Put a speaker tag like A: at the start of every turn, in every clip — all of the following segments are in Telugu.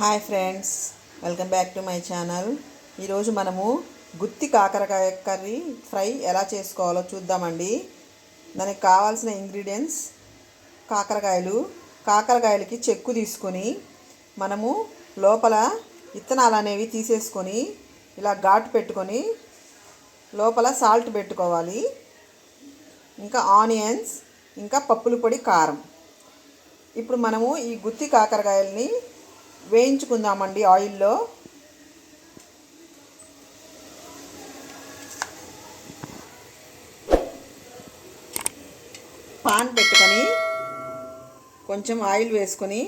A: Hi friends welcome back to my channel. ఈరోజు మనము గుత్తి కాకరకాయ కర్రీ ఫ్రై ఎలా చేసుకోవాలో చూద్దామండి. దానికి కావాల్సిన ఇంగ్రీడియంట్స్ కాకరకాయలు. కాకరకాయలకి చెక్కు తీసుకొని మనము లోపల విత్తనాలు అనేవి తీసేసుకొని ఇలా ఘాటు పెట్టుకొని లోపల సాల్ట్ పెట్టుకోవాలి. ఇంకా ఆనియన్స్ ఇంకా పప్పుల పొడి కారం. ఇప్పుడు మనము ఈ గుత్తి కాకరకాయల్ని వేయించుకుందామండి ఆయిల్లో. పాన్ పెట్టుకొని కొంచెం ఆయిల్ వేసుకొని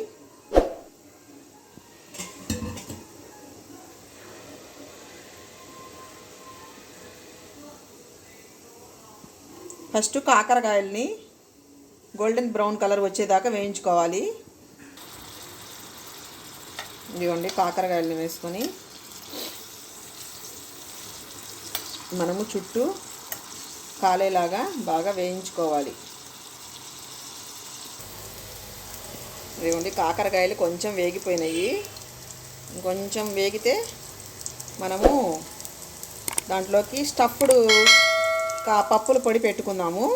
A: ఫస్ట్ కాకరకాయల్ని గోల్డెన్ బ్రౌన్ కలర్ వచ్చేదాకా వేయించుకోవాలి. ఇదిగోండి కాకరకాయలను వేసుకొని మనము చుట్టూ కాలేలాగా బాగా వేయించుకోవాలి. ఇదిగోండి కాకరకాయలు కొంచెం వేగిపోయినాయి. కొంచెం వేగితే మనము దాంట్లోకి స్టఫ్డ్ కా పప్పుల పొడి పెట్టుకుందాము.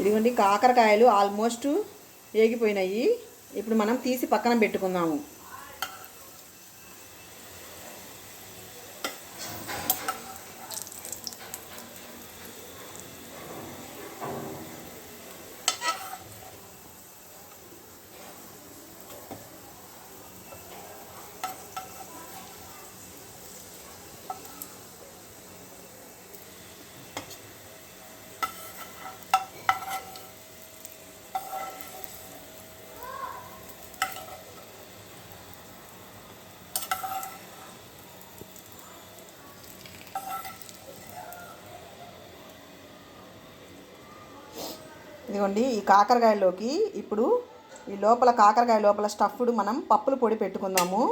A: ఇదిగోండి కాకరకాయలు ఆల్మోస్ట్ వేగిపోయినాయి. ఇప్పుడు మనం తీసి పక్కన పెట్టుకుందాము. ఇదిగోండి ఈ కాకరకాయలోకి ఇప్పుడు ఈ లోపల కాకరకాయ లోపల స్టఫ్డ్ మనం పప్పుల పొడి పెట్టుకుందాము.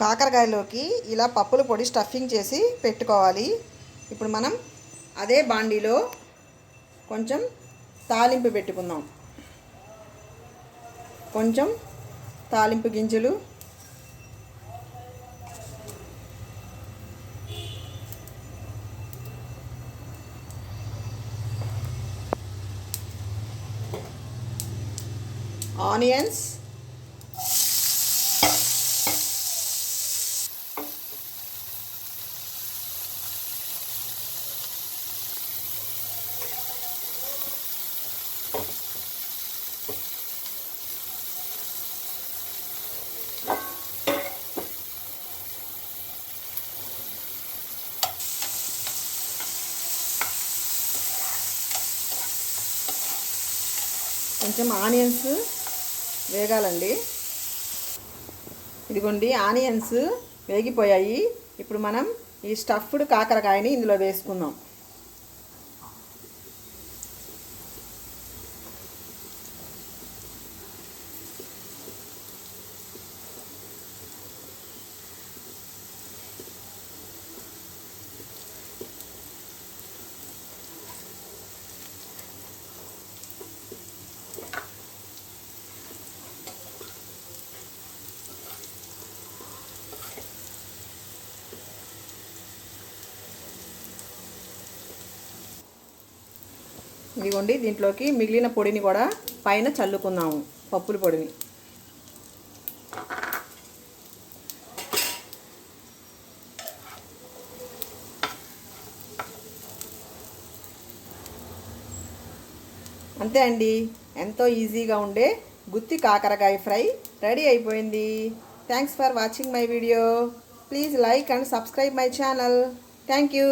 A: కాకరకాయలోకి ఇలా పప్పుల పొడి స్టఫింగ్ చేసి పెట్టుకోవాలి. ఇప్పుడు మనం అదే బాండీలో కొంచెం తాలింపు పెట్టుకుందాం. కొంచెం తాలింపు గింజలు ఆనియన్స్ కొంచెం ఆనియన్స్ వేగాలండి. ఇదిగోండి ఆనియన్స్ వేగిపోయాయి. ఇప్పుడు మనం ఈ స్టఫ్డ్ కాకరకాయని ఇందులో వేసుకుందాం. ఇదిగోండి దీంట్లోకి మిగిలిన పొడిని కూడా పైన చల్లుకుందాము పప్పుల పొడిని. అంతే అండి ఎంతో ఈజీగా ఉండే గుత్తి కాకరకాయ ఫ్రై రెడీ అయిపోయింది. Thanks for watching my video please like and subscribe my channel thank you